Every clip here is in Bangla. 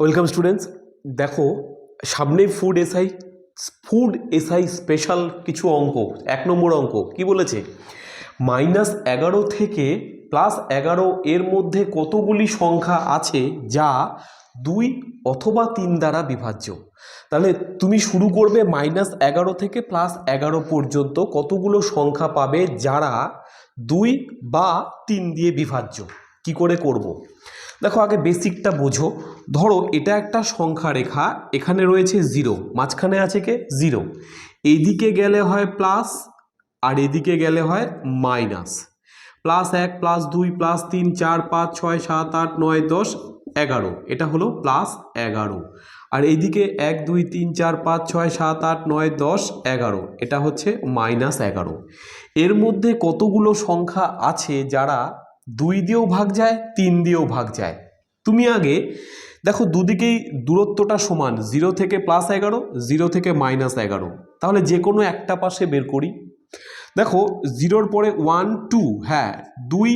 ওয়েলকাম স্টুডেন্টস দেখো সামনেই food SI food SI special কিছু অঙ্ক, এক নম্বর অঙ্ক, কি বলেছে? মাইনাস এগারো থেকে প্লাস এগারো এর মধ্যে কতগুলি সংখ্যা আছে যা দুই অথবা তিন দ্বারা বিভাজ্য? তাহলে তুমি শুরু করবে মাইনাস এগারো থেকে প্লাস এগারো পর্যন্ত কতগুলো সংখ্যা পাবে যারা দুই বা তিন দিয়ে বিভাজ্য? কি করে করব। দেখো আগে বেসিকটা বোঝো। ধরো এটা একটা সংখ্যা রেখা, এখানে রয়েছে জিরো মাঝখানে আছে কে? জিরো এইদিকে গেলে হয় প্লাস আর এদিকে গেলে হয় মাইনাস প্লাস এক প্লাস দুই প্লাস তিন, চার, পাঁচ, ছয়, সাত, আট, নয়, দশ, এগারো। এটা হলো প্লাস এগারো। আর এইদিকে এক, দুই, তিন, চার, পাঁচ, ছয়, সাত, আট, নয়, দশ, এগারো। এটা হচ্ছে মাইনাস এগারো। এর মধ্যে কতগুলো সংখ্যা আছে যারা দুই দিয়েও ভাগ যায়, তিন দিয়েও ভাগ যায়। তুমি আগে দেখো দুদিকেই দূরত্বটা সমান, জিরো থেকে প্লাস এগারো, জিরো থেকে মাইনাস এগারো। তাহলে যে কোনো একটা পাশে বের করি। দেখো জিরোর পরে ওয়ান টু হ্যাঁ দুই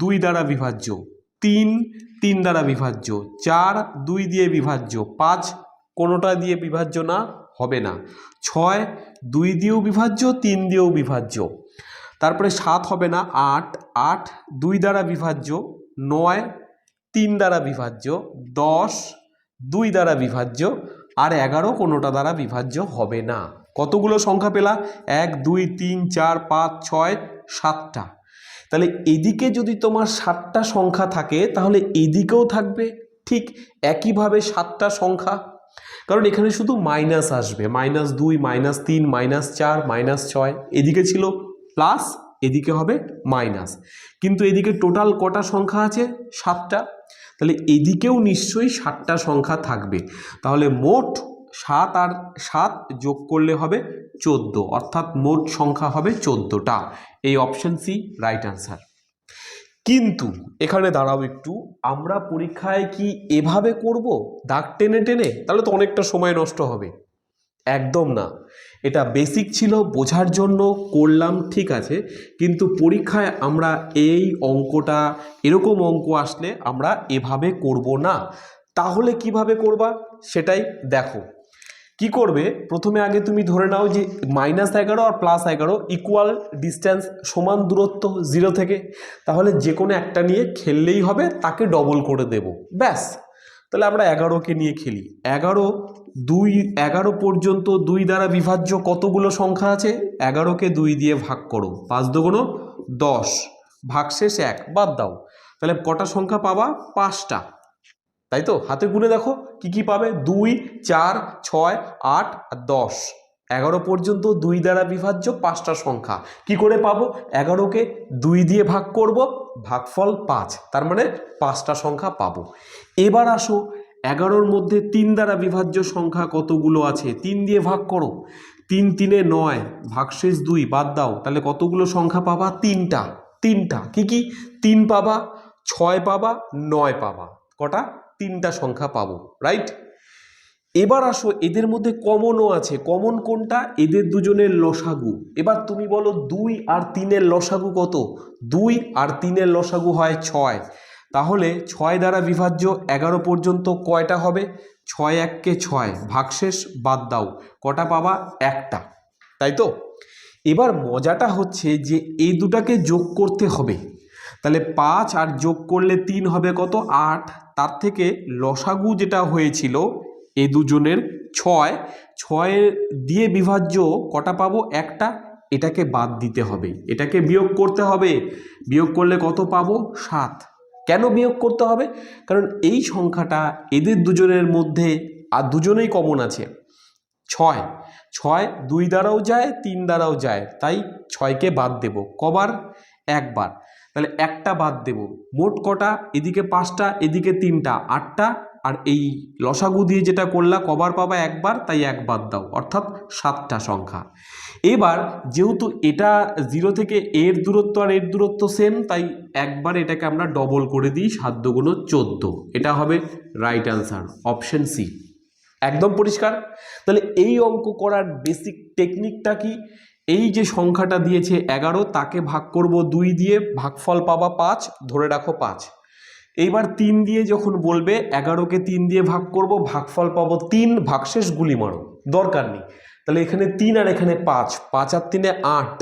দুই দ্বারা বিভাজ্য, তিন তিন দ্বারা বিভাজ্য, চার, দুই দিয়ে বিভাজ্য, পাঁচ, কোনোটা দিয়ে বিভাজ্য না, হবে না। ছয়, দুই দিয়েও বিভাজ্য, তিন দিয়েও বিভাজ্য। তারপরে সাত হবে না, আট আট দুই দ্বারা বিভাজ্য, নয় তিন দ্বারা বিভাজ্য, দশ দুই দ্বারা বিভাজ্য, আর এগারো কোনোটা দ্বারা বিভাজ্য হবে না। কতগুলো সংখ্যা পেলা? এক, দুই, তিন, চার, পাঁচ, ছয়, সাতটা। তাহলে এদিকে যদি তোমার সাতটা সংখ্যা থাকে, তাহলে এদিকেও থাকবে। ঠিক একইভাবে সাতটা সংখ্যা। কারণ এখানে শুধু মাইনাস আসবে, মাইনাস দুই, মাইনাস তিন, মাইনাস চার, মাইনাস ছয়, এদিকে ছিল প্লাস এদিকে হবে মাইনাস। কিন্তু এদিকে টোটাল কটা সংখ্যা আছে? সাতটা। তাহলে এদিকেও নিশ্চয়ই সাতটা সংখ্যা থাকবে। তাহলে মোট সাত আর সাত যোগ করলে হবে চোদ্দ। অর্থাৎ মোট সংখ্যা হবে চোদ্দোটা। এই অপশন সি রাইট আনসার কিন্তু এখানে দাঁড়াও একটু। আমরা পরীক্ষায় কি এভাবে করব? দাগ টেনে টেনে? তাহলে তো অনেকটা সময় নষ্ট হবে। একদম না। এটা বেসিক ছিল, বোঝার জন্য করলাম, ঠিক আছে। কিন্তু পরীক্ষায় আমরা এই অঙ্কটা, এরকম অঙ্ক আসলে আমরা এভাবে করব না। তাহলে কীভাবে করবা? সেটাই দেখো। কি করবে? প্রথমে আগে তুমি ধরে নাও যে মাইনাস এগারো আর প্লাস এগারো ইকুয়াল ডিস্ট্যান্স সমান দূরত্ব জিরো থেকে। তাহলে যে কোনো একটা নিয়ে খেললেই হবে, তাকে ডবল করে দেব। ব্যাস। তাহলে আমরা এগারোকে নিয়ে খেলি। এগারো, দুই, এগারো পর্যন্ত দুই দ্বারা বিভাজ্য কতগুলো সংখ্যা আছে? এগারোকে দুই দিয়ে ভাগ করো। পাঁচ দুগুণ দশ। ভাগশেষ এক, বাদ দাও। তাহলে কটা সংখ্যা পাবা? পাঁচটা। তাই তো? হাতে গুনে দেখো, কি কি পাবে? দুই, চার, ছয়, আট, আর দশ। এগারো পর্যন্ত দুই দ্বারা বিভাজ্য, পাঁচটা সংখ্যা। কি করে পাবো? এগারোকে দুই দিয়ে ভাগ করব, ভাগফল পাঁচ। তার মানে পাঁচটা সংখ্যা পাবো। এবার আসো, এগারোর মধ্যে তিন দ্বারা বিভাজ্য সংখ্যা কতগুলো আছে? তিন দিয়ে ভাগ করো। তিন তিনে নয়, ভাগশেষ দুই, বাদ দাও। তাহলে কতগুলো সংখ্যা পাবা? তিনটা। তিনটা। কি কি? তিন পাবা, ছয় পাবা, নয় পাবা। কটা? তিনটা সংখ্যা পাবো। রাইট? এবার আসো, এদের মধ্যে কমনও আছে। কমন কোনটা? এদের দুজনের লসাগু। এবার তুমি বলো, দুই আর তিনের লসাগু কত? দুই আর তিনের লসাগু হয় ছয়। তাহলে ছয় দ্বারা বিভাজ্য এগারো পর্যন্ত কয়টা হবে? ছয় এককে ছয়। ভাগশেষ বাদ দাও। কটা পাবা? একটা। তাই তো? এবার মজাটা হচ্ছে যে এই দুটাকে যোগ করতে হবে। তাহলে পাঁচ আর যোগ করলে তিন হবে কত? আট। তার থেকে লসাগু যেটা হয়েছিল এ দুজনের ছয়। ছয় দিয়ে বিভাজ্য কটা পাবো? একটা। এটাকে বাদ দিতে হবে। এটাকে বিয়োগ করতে হবে। বিয়োগ করলে কত পাবো? সাত। কেন বিয়োগ করতে হবে? কারণ এই সংখ্যাটা এদের দুজনের মধ্যে আর দুজনেই কমন আছে। ছয়। ছয় দুই দ্বারাও যায়, তিন দ্বারাও যায়। তাই ছয়কে বাদ দেব। কবার? একবার। তাহলে একটা বাদ দেব। মোট কটা? এদিকে পাঁচটা, এদিকে তিনটা। আটটা আর এই লসাগু দিয়ে যেটা করলা, কবার পাবা একবার, তাই একবার দাও, অর্থাৎ সাতটা সংখ্যা। এবার যেহেতু এটা জিরো থেকে এর দূরত্ব আর এর দূরত্ব সেম তাই একবার এটাকে আমরা ডবল করে দিই, সাত দুগুণ চোদ্দ। এটা হবে রাইট অ্যান্সার অপশন সি একদম পরিষ্কার? তাহলে এই অঙ্ক করার বেসিক টেকনিকটা কি? এই যে সংখ্যাটা দিয়েছে এগারো, তাকে ভাগ করব দুই দিয়ে, ভাগফল পাবা পাঁচ, ধরে রাখো পাঁচ। এইবার তিন দিয়ে যখন বলবে, এগারোকে তিন দিয়ে ভাগ করব, ভাগফল পাবো তিন, ভাগশেষ গুলি মারো, দরকার নেই। তাহলে এখানে তিন আর এখানে পাঁচ পাঁচ আর তিনে আট,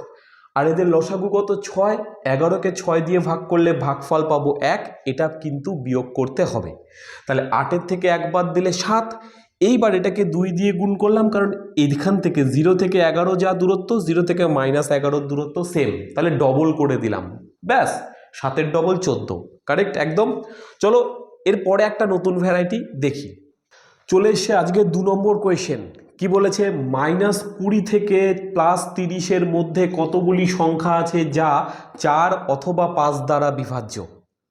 আর এদের লসাগু কত? ছয়, এগারোকে ছয় দিয়ে ভাগ করলে ভাগফল পাবো এক, এটা কিন্তু বিয়োগ করতে হবে। তাহলে আটের থেকে একবার দিলে সাত, এইবার এটাকে দুই দিয়ে গুণ করলাম, কারণ এখান থেকে জিরো থেকে এগারো যা দূরত্ব, জিরো থেকে মাইনাস এগারোর দূরত্ব সেম তাহলে ডবল করে দিলাম, ব্যাস। সাতের ডবল চোদ্দ। কারেক্ট একদম? চলো এরপরে একটা নতুন ভ্যারাইটি দেখি। চলে এসছে আজকে দু নম্বর কোয়েশ্চেন কি বলেছে? মাইনাস কুড়ি থেকে প্লাস তিরিশের মধ্যে কতগুলি সংখ্যা আছে যা চার অথবা পাঁচ দ্বারা বিভাজ্য?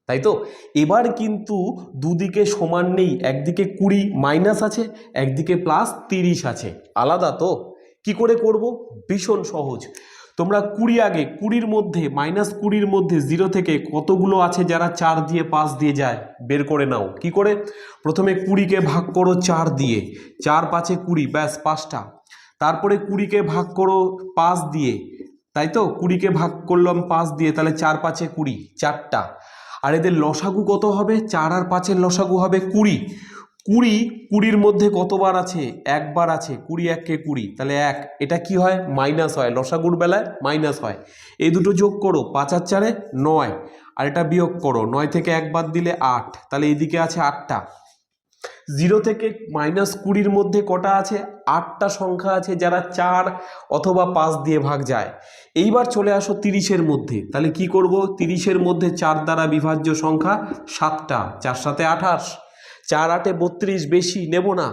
তাই তো? এবার কিন্তু দুদিকে সমান নেই। একদিকে কুড়ি মাইনাস আছে, একদিকে প্লাস তিরিশ আছে। আলাদা তো? কি করে করব? ভীষণ সহজ। তোমরা কুড়ি আগে, কুড়ির মধ্যে মাইনাস কুড়ির মধ্যে জিরো থেকে কতগুলো আছে যারা চার দিয়ে পাঁচ দিয়ে যায়? বের করে নাও। কি করে? প্রথমে কুড়িকে ভাগ করো চার দিয়ে। চার পাঁচে কুড়ি, ব্যাস পাঁচটা। তারপরে কুড়িকে ভাগ করো পাঁচ দিয়ে। তাই তো? কুড়িকে ভাগ করলাম পাঁচ দিয়ে, তাহলে চার পাঁচে কুড়ি, চারটা। আর এদের লসাগু কত হবে? চার আর পাঁচের লসাগু হবে কুড়ি। কুড়ি, কুড়ির মধ্যে কতবার আছে? একবার আছে। কুড়ি এককে কুড়ি। তাহলে এক। এটা কি হয়? মাইনাস হয়। লসাগুর বেলায় মাইনাস হয়। এই দুটো যোগ করো। পাঁচ আর চারে নয়। আর এটা বিয়োগ করো। নয় থেকে একবার দিলে আট। তাহলে এদিকে আছে আটটা। জিরো থেকে মাইনাস কুড়ির মধ্যে কটা আছে? আটটা সংখ্যা আছে যারা চার অথবা পাঁচ দিয়ে ভাগ যায়। এইবার চলে আসো তিরিশের মধ্যে। তাহলে কি করব? তিরিশের মধ্যে চার দ্বারা বিভাজ্য সংখ্যা সাতটা। চার সাথে আঠাশ। চার আটে বত্রিশ বেশি নেব না,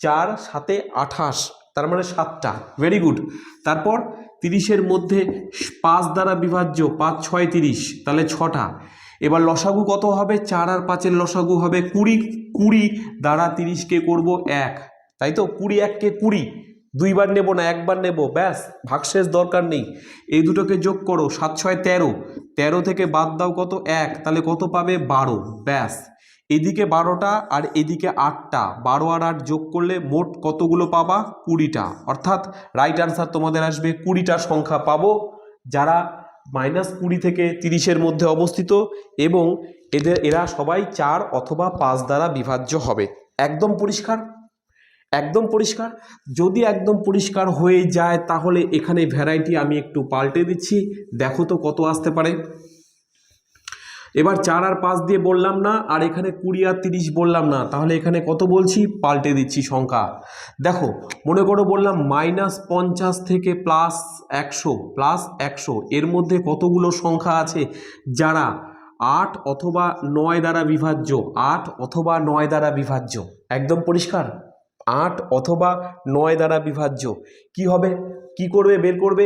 চার সাতে আঠাশ, তার মানে সাতটা ভেরি গুড তারপর তিরিশের মধ্যে পাঁচ দ্বারা বিভাজ্য, পাঁচ ছয় তিরিশ, তাহলে ছটা। এবার লসাগু কত হবে? চার আর পাঁচের লসাগু হবে কুড়ি কুড়ি দ্বারা তিরিশকে করব এক। তাই তো? কুড়ি এককে কুড়ি, দুইবার নেব না, একবার নেব, ব্যাস, ভাগশেষ দরকার নেই। এই দুটোকে যোগ করো, সাত, ছয়, তেরো। তেরো থেকে বাদ দাও কত? এক, তাহলে কত পাবে? বারো, ব্যাস। এদিকে বারোটা আর এদিকে আটটা। বারো আর আট যোগ করলে মোট কতগুলো পাবা? কুড়িটা। অর্থাৎ রাইট আনসার তোমাদের আসবে, কুড়িটা সংখ্যা পাবো যারা মাইনাস কুড়ি থেকে তিরিশের মধ্যে অবস্থিত এবং এদের, এরা সবাই চার অথবা পাঁচ দ্বারা বিভাজ্য হবে। একদম পরিষ্কার? একদম পরিষ্কার? যদি একদম পরিষ্কার হয়ে যায় তাহলে এখানে ভ্যারাইটি আমি একটু পাল্টে দিচ্ছি। দেখো তো কত আসতে পারে। এবার চার আর পাঁচ দিয়ে বললাম না, আর এখানে কুড়ি আর তিরিশ বললাম না, তাহলে এখানে কত বলছি? পাল্টে দিচ্ছি সংখ্যা। দেখো, মনে করো বললাম মাইনাস পঞ্চাশ থেকে প্লাস একশো প্লাস একশো, এর মধ্যে কতগুলো সংখ্যা আছে? যারা আট অথবা নয় দ্বারা বিভাজ্য, আট অথবা নয় দ্বারা বিভাজ্য, একদম পরিষ্কার? আট অথবা নয় দ্বারা বিভাজ্য, কি হবে? কি করবে? বের করবে?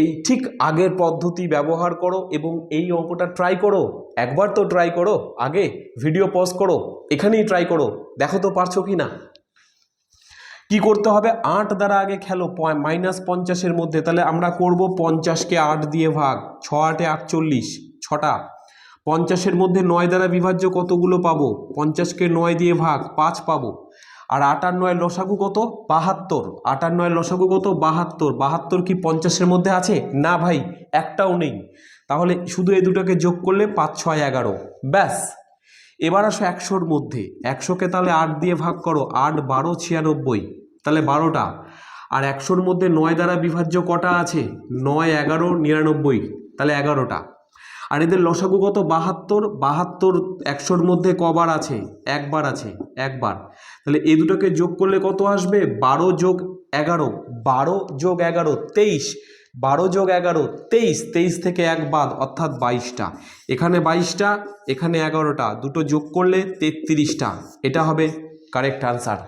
এই ঠিক আগের পদ্ধতি ব্যবহার করো এবং এই অঙ্কটা ট্রাই করো। একবার তো ট্রাই করো, আগে ভিডিও পজ করো, এখানেই ট্রাই করো, দেখো তো পারছ কি না? কি করতে হবে? আট দ্বারা আগে খেলো মাইনাস পঞ্চাশের মধ্যে, তাহলে আমরা করব পঞ্চাশকে আট দিয়ে ভাগ ছ আটে আটচল্লিশ, ছটা। পঞ্চাশের মধ্যে নয় দ্বারা বিভাজ্য কতগুলো পাবো? পঞ্চাশকে নয় দিয়ে ভাগ, পাঁচ পাবো। আর আটার নয় লসাগু কত? বাহাত্তর। আটার নয় লসাগু কত? বাহাত্তর। বাহাত্তর কি পঞ্চাশের মধ্যে আছে? না ভাই, একটাও নেই। তাহলে শুধু এই দুটোকে যোগ করলে পাঁচ, ছয়, এগারো। ব্যাস। এবার আসো একশোর মধ্যে। একশোকে তাহলে আট দিয়ে ভাগ করো। আট, বারো, ছিয়ানব্বই। তাহলে বারোটা। আর একশোর মধ্যে নয় দ্বারা বিভাজ্য কটা আছে? নয়, এগারো, নিরানব্বই। তাহলে এগারোটা। আর এদের লসাগু কত? বাহাত্তর? বাহাত্তর একশোর মধ্যে কবার আছে, একবার আছে, একবার। তাহলে এই দুটোকে যোগ করলে কত আসবে? বারো যোগ এগারো। বারো যোগ এগারো, তেইশ। বারো যোগ এগারো, তেইশ। তেইশ থেকে এক বাদ, অর্থাৎ বাইশটা। এখানে বাইশটা, এখানে এগারোটা। দুটো যোগ করলে তেত্রিশটা। এটা হবে কারেক্ট আনসার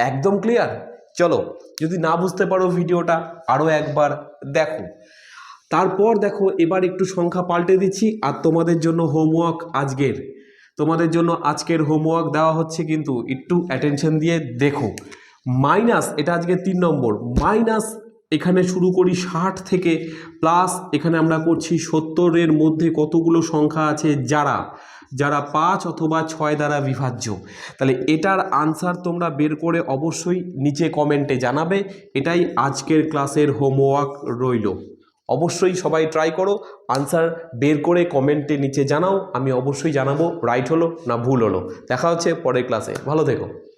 একদম ক্লিয়ার চলো, যদি না বুঝতে পারো ভিডিওটা আরও একবার দেখো। তারপর দেখো, এবার একটু সংখ্যা পাল্টে দিচ্ছি, আর তোমাদের জন্য হোমওয়ার্ক আজকের। তোমাদের জন্য আজকের হোমওয়ার্ক দেওয়া হচ্ছে কিন্তু একটু অ্যাটেনশন দিয়ে দেখো। মাইনাস এটা আজকে তিন নম্বর মাইনাস এখানে শুরু করি ষাট থেকে প্লাস এখানে আমরা করছি সত্তরের মধ্যে কতগুলো সংখ্যা আছে যারা যারা পাঁচ অথবা ছয় দ্বারা বিভাজ্য। তাহলে এটার আনসার তোমরা বের করে অবশ্যই নিচে কমেন্টে জানাবে, এটাই আজকের ক্লাসের হোমওয়ার্ক রইল। অবশ্যই সবাই ট্রাই করো। আনসার বের করে কমেন্টে নিচে জানাও। আমি অবশ্যই জানাব। রাইট হলো না ভুল হলো। দেখা হচ্ছে পরের ক্লাসে ভালো থেকো।